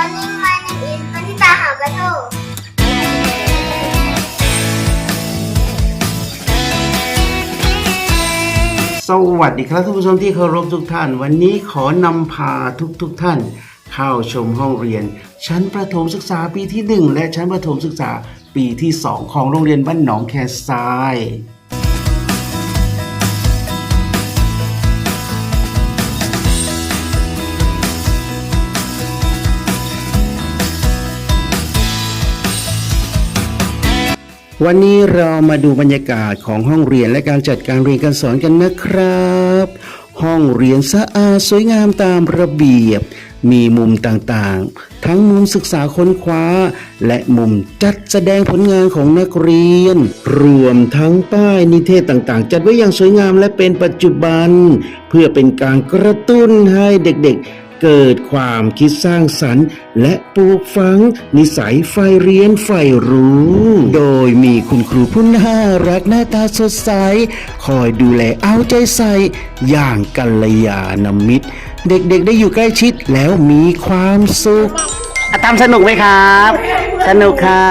morning. My name is Vanita Hagato. สวัสดีครับท่านผู้ชมที่เคารพทุกท่าน วันนี้ขอนำพาทุกทุกๆท่าน เข้าชมห้องเรียน ชั้นประถมศึกษาปีที่ 1 และชั้นประถมศึกษาปีที่ 2 ของโรงเรียนบ้านหนองแคทราย วันนี้เรามาดูบรรยากาศของห้องเรียนและการจัดการเรียนการสอนกันนะครับ ห้องเรียนสะอาดสวยงามตามระเบียบ มีมุมต่างๆ ทั้งมุมศึกษาค้นคว้า และมุมจัดแสดงผลงานของนักเรียน รวมทั้งป้ายนิเทศต่างๆ จัดไว้อย่างสวยงามและเป็นปัจจุบัน เพื่อเป็นการกระตุ้นให้เด็กๆ เกิดความคิดสร้างสรรค์ และปลูกฝัง นิสัยใฝ่เรียนใฝ่รู้ โดยมีคุณครูผู้น่ารักหน้าตาสดใส คอยดูแลเอาใจใส่ อย่างกัลยาณมิตร เด็กๆได้อยู่ใกล้ชิดแล้วมีความสุขทำสนุกไหมครับ สนุกค่ะ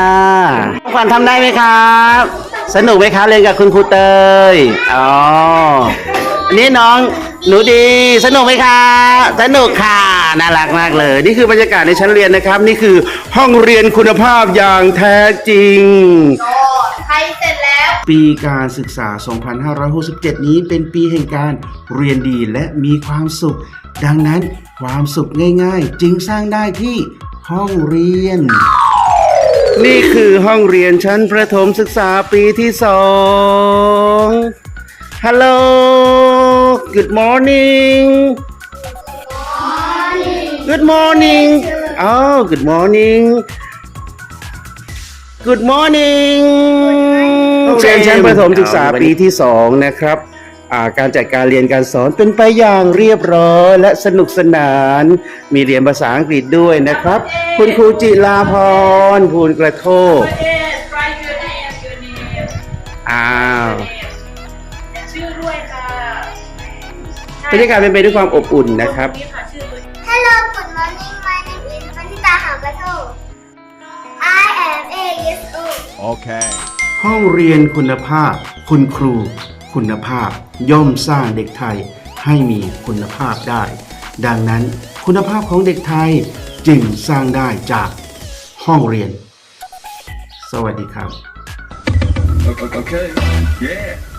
ขวัญทำได้ไหมครับ สนุกไหมครับเรียนกับคุณครูเตย อ๋อ อันนี้น้อง หนูดีสนุกไหมคะสนุกค่ะน่ารักมากเลย นี่คือบรรยากาศในชั้นเรียนนะครับ นี่คือห้องเรียนคุณภาพอย่างแท้จริงใครเสร็จแล้ว ปีการศึกษา 2567 นี้เป็นปีแห่งการเรียนดีและมีความสุข ดังนั้นความสุขง่ายๆ จึงสร้างได้ที่ห้องเรียน นี่คือห้องเรียนชั้นประถมศึกษาปีที่สองฮัลโหล good morning good morning อ๋อ good morning good morning โรงเรียนชั้นประถมศึกษาปีที่สองนะครับอ่าการจัดการเรียนการสอนเป็นไปอย่างเรียบร้อยและสนุกสนาน มีเรียนภาษาอังกฤษด้วยนะครับ คุณครูจิลาพรภูลกระโทก Yes, write your name, your name. อ้าว บรรยากาศเป็นไปด้วยความอบอุ่นนะครับนี่ค่ะชื่อด้วย Hello, good morning. My name is Vanita Hagato. I am 8 years old. Okay. ห้องเรียนคุณภาพ คุณครู คุณภาพ ย่อมสร้างเด็กไทยให้มีคุณภาพได้ ดังนั้นคุณภาพของเด็กไทยจึงสร้างได้จากห้องเรียน สวัสดีครับ Okay. Yeah.